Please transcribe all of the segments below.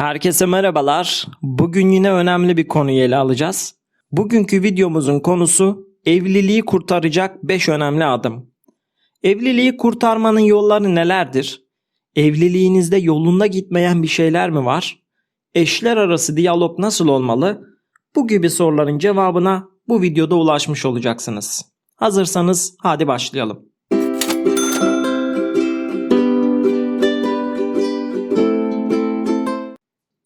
Herkese merhabalar. Bugün yine önemli bir konuyu ele alacağız. Bugünkü videomuzun konusu evliliği kurtaracak 5 önemli adım. Evliliği kurtarmanın yolları nelerdir? Evliliğinizde yolunda gitmeyen bir şeyler mi var? Eşler arası diyalog nasıl olmalı? Bu gibi soruların cevabına bu videoda ulaşmış olacaksınız. Hazırsanız hadi başlayalım.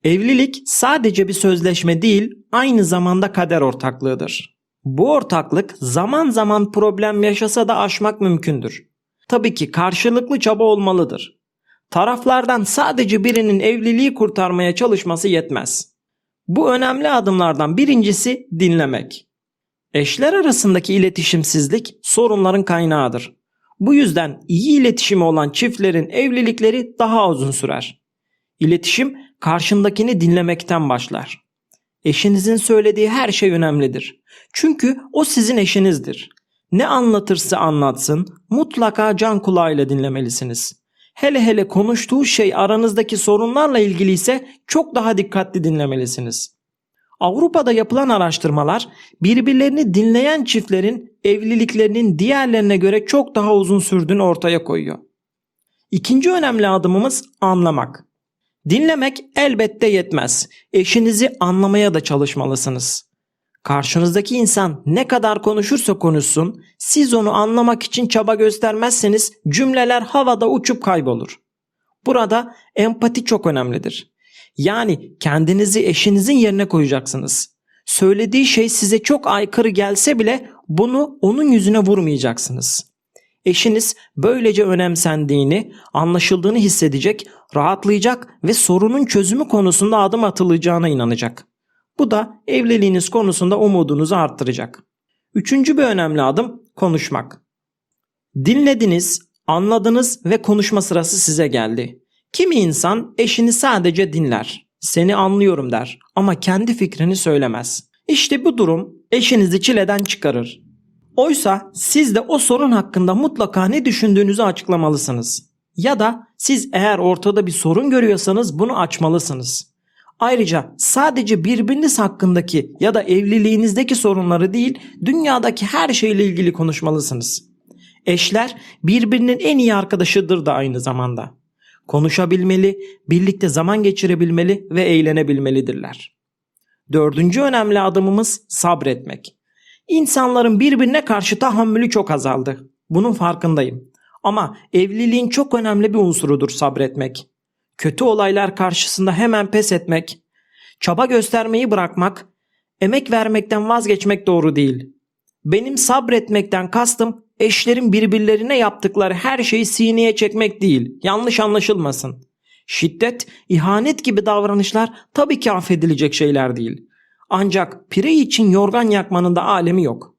Evlilik sadece bir sözleşme değil, aynı zamanda kader ortaklığıdır. Bu ortaklık zaman zaman problem yaşasa da aşmak mümkündür. Tabii ki karşılıklı çaba olmalıdır. Taraflardan sadece birinin evliliği kurtarmaya çalışması yetmez. Bu önemli adımlardan birincisi dinlemek. Eşler arasındaki iletişimsizlik sorunların kaynağıdır. Bu yüzden iyi iletişimi olan çiftlerin evlilikleri daha uzun sürer. İletişim karşındakini dinlemekten başlar. Eşinizin söylediği her şey önemlidir. Çünkü o sizin eşinizdir. Ne anlatırsa anlatsın mutlaka can kulağıyla dinlemelisiniz. Hele hele konuştuğu şey aranızdaki sorunlarla ilgili ise çok daha dikkatli dinlemelisiniz. Avrupa'da yapılan araştırmalar birbirlerini dinleyen çiftlerin evliliklerinin diğerlerine göre çok daha uzun sürdüğünü ortaya koyuyor. İkinci önemli adımımız anlamak. Dinlemek elbette yetmez. Eşinizi anlamaya da çalışmalısınız. Karşınızdaki insan ne kadar konuşursa konuşsun, siz onu anlamak için çaba göstermezseniz cümleler havada uçup kaybolur. Burada empati çok önemlidir. Yani kendinizi eşinizin yerine koyacaksınız. Söylediği şey size çok aykırı gelse bile bunu onun yüzüne vurmayacaksınız. Eşiniz böylece önemsendiğini, anlaşıldığını hissedecek, rahatlayacak ve sorunun çözümü konusunda adım atılacağına inanacak. Bu da evliliğiniz konusunda umudunuzu arttıracak. Üçüncü bir önemli adım konuşmak. Dinlediniz, anladınız ve konuşma sırası size geldi. Kimi insan eşini sadece dinler, seni anlıyorum der ama kendi fikrini söylemez. İşte bu durum eşinizi çileden çıkarır. Oysa siz de o sorun hakkında mutlaka ne düşündüğünüzü açıklamalısınız. Ya da siz eğer ortada bir sorun görüyorsanız bunu açmalısınız. Ayrıca sadece birbiriniz hakkındaki ya da evliliğinizdeki sorunları değil, dünyadaki her şeyle ilgili konuşmalısınız. Eşler birbirinin en iyi arkadaşıdır da aynı zamanda. Konuşabilmeli, birlikte zaman geçirebilmeli ve eğlenebilmelidirler. Dördüncü önemli adımımız sabretmek. İnsanların birbirine karşı tahammülü çok azaldı. Bunun farkındayım. Ama evliliğin çok önemli bir unsurudur sabretmek. Kötü olaylar karşısında hemen pes etmek, çaba göstermeyi bırakmak, emek vermekten vazgeçmek doğru değil. Benim sabretmekten kastım eşlerin birbirlerine yaptıkları her şeyi sineye çekmek değil. Yanlış anlaşılmasın. Şiddet, ihanet gibi davranışlar tabii ki affedilecek şeyler değil. Ancak pire için yorgan yakmanın da alemi yok.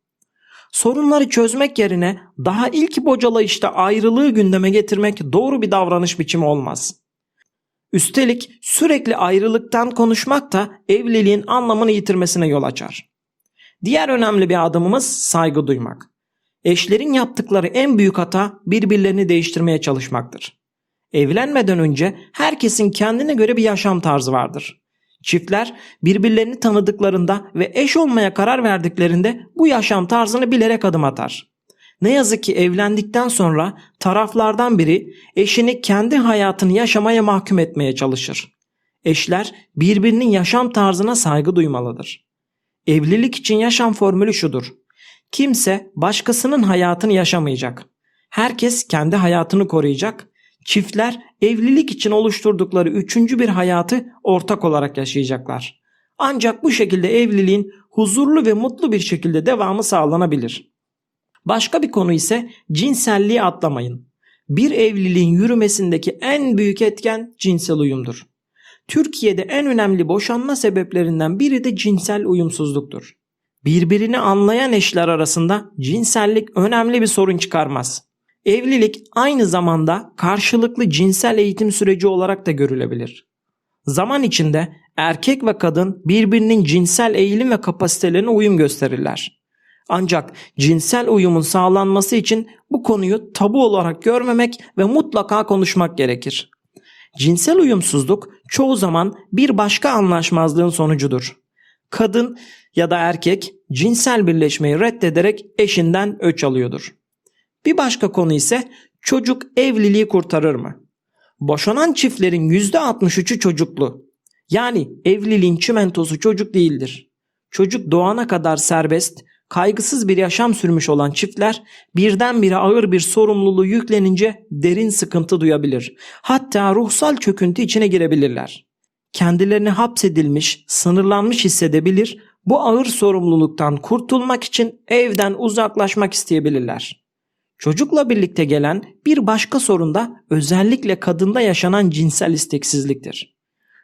Sorunları çözmek yerine daha ilk bocalayışta ayrılığı gündeme getirmek doğru bir davranış biçimi olmaz. Üstelik sürekli ayrılıktan konuşmak da evliliğin anlamını yitirmesine yol açar. Diğer önemli bir adımımız saygı duymak. Eşlerin yaptıkları en büyük hata birbirlerini değiştirmeye çalışmaktır. Evlenmeden önce herkesin kendine göre bir yaşam tarzı vardır. Çiftler birbirlerini tanıdıklarında ve eş olmaya karar verdiklerinde bu yaşam tarzını bilerek adım atar. Ne yazık ki evlendikten sonra taraflardan biri eşini kendi hayatını yaşamaya mahkum etmeye çalışır. Eşler birbirinin yaşam tarzına saygı duymalıdır. Evlilik için yaşam formülü şudur. Kimse başkasının hayatını yaşamayacak. Herkes kendi hayatını koruyacak. Çiftler evlilik için oluşturdukları üçüncü bir hayatı ortak olarak yaşayacaklar. Ancak bu şekilde evliliğin huzurlu ve mutlu bir şekilde devamı sağlanabilir. Başka bir konu ise cinselliği atlamayın. Bir evliliğin yürümesindeki en büyük etken cinsel uyumdur. Türkiye'de en önemli boşanma sebeplerinden biri de cinsel uyumsuzluktur. Birbirini anlayan eşler arasında cinsellik önemli bir sorun çıkarmaz. Evlilik aynı zamanda karşılıklı cinsel eğitim süreci olarak da görülebilir. Zaman içinde erkek ve kadın birbirinin cinsel eğilim ve kapasitelerine uyum gösterirler. Ancak cinsel uyumun sağlanması için bu konuyu tabu olarak görmemek ve mutlaka konuşmak gerekir. Cinsel uyumsuzluk çoğu zaman bir başka anlaşmazlığın sonucudur. Kadın ya da erkek cinsel birleşmeyi reddederek eşinden öç alıyordur. Bir başka konu ise çocuk evliliği kurtarır mı? Boşanan çiftlerin %63'ü çocuklu. Yani evliliğin çimentosu çocuk değildir. Çocuk doğana kadar serbest, kaygısız bir yaşam sürmüş olan çiftler birdenbire ağır bir sorumluluğu yüklenince derin sıkıntı duyabilir. Hatta ruhsal çöküntü içine girebilirler. Kendilerini hapsedilmiş, sınırlanmış hissedebilir, bu ağır sorumluluktan kurtulmak için evden uzaklaşmak isteyebilirler. Çocukla birlikte gelen bir başka sorun da özellikle kadında yaşanan cinsel isteksizliktir.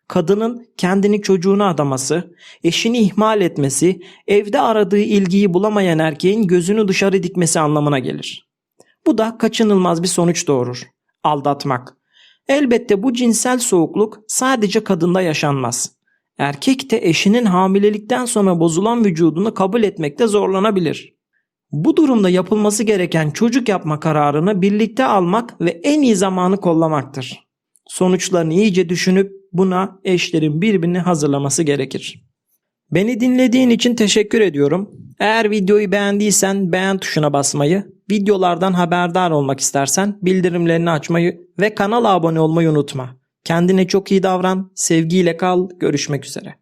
Kadının kendini çocuğuna adaması, eşini ihmal etmesi, evde aradığı ilgiyi bulamayan erkeğin gözünü dışarı dikmesi anlamına gelir. Bu da kaçınılmaz bir sonuç doğurur. Aldatmak. Elbette bu cinsel soğukluk sadece kadında yaşanmaz. Erkek de eşinin hamilelikten sonra bozulan vücudunu kabul etmekte zorlanabilir. Bu durumda yapılması gereken çocuk yapma kararını birlikte almak ve en iyi zamanı kollamaktır. Sonuçlarını iyice düşünüp buna eşlerin birbirini hazırlaması gerekir. Beni dinlediğin için teşekkür ediyorum. Eğer videoyu beğendiysen beğen tuşuna basmayı, videolardan haberdar olmak istersen bildirimlerini açmayı ve kanala abone olmayı unutma. Kendine çok iyi davran, sevgiyle kal, görüşmek üzere.